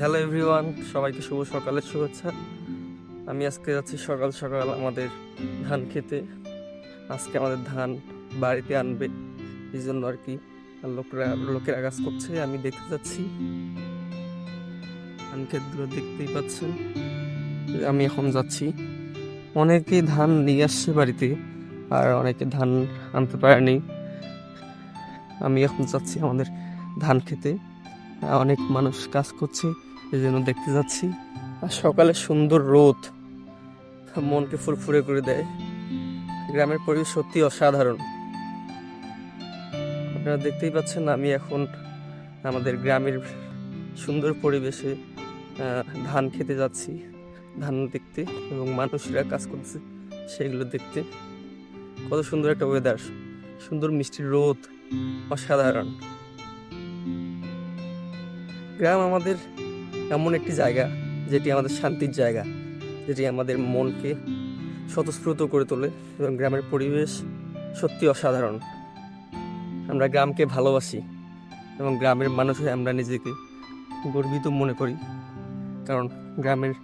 Hello everyone সবাইকে শুভ সকালের শুভেচ্ছা। আমি আজকে যাচ্ছি সকাল সকাল আমাদের ধান খেতে। আজকে আমাদের ধান বাড়িতে আনবে। এই জন্য আর কি লোকরা, লোকেরা কাজ করছে। আমি দেখতে যাচ্ছি। ধান ক্ষেতগুলো দেখতেই পাচ্ছেন। আমি এখন যাচ্ছি। অনেকেই ধান নিয়ে আসছে বাড়িতে, আর অনেকে ধান আনতে পারেনি। আমি এখন যাচ্ছি আমাদের ধান খেতে। অনেক মানুষ কাজ করছে। এই জন্য দেখতে যাচ্ছি। আর সকালে সুন্দর রোদ। মনকে ফুরফুরে করে দেয়। গ্রামের পরিবেশ সত্যি অসাধারণ। আপনারা দেখতেই পাচ্ছেন, আমি এখন আমাদের গ্রামের সুন্দর পরিবেশে ধান খেতে যাচ্ছি। ধান দেখতে এবং মানুষরা কাজ করছে সেগুলো দেখতে। কত সুন্দর একটা ওয়েদার সুন্দর মিষ্টি রোদ। অসাধারণ। গ্রাম আমাদের এমন একটি জায়গা যেটি আমাদের শান্তির জায়গা, যেটি আমাদের মনকে স্বতঃস্ফূর্ত করে তোলে এবং গ্রামের পরিবেশ সত্যি অসাধারণ। আমরা গ্রামকে ভালোবাসি এবং গ্রামের মানুষ আমরা নিজেকে গর্বিত মনে করি। কারণ গ্রামের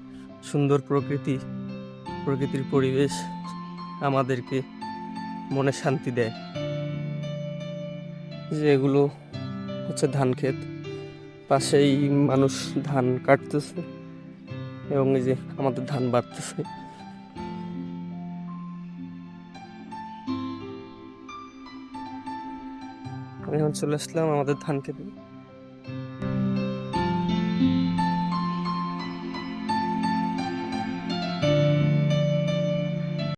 সুন্দর প্রকৃতি, প্রকৃতির পরিবেশ আমাদেরকে মনে শান্তি দেয়। যে এগুলো হচ্ছে ধান ক্ষেত পাশেই মানুষ ধান কাটতেছে এবং এই যে আমাদের ধান বাড়তেছে। আমি এখন চলে আসলাম আমাদের ধান খেতে।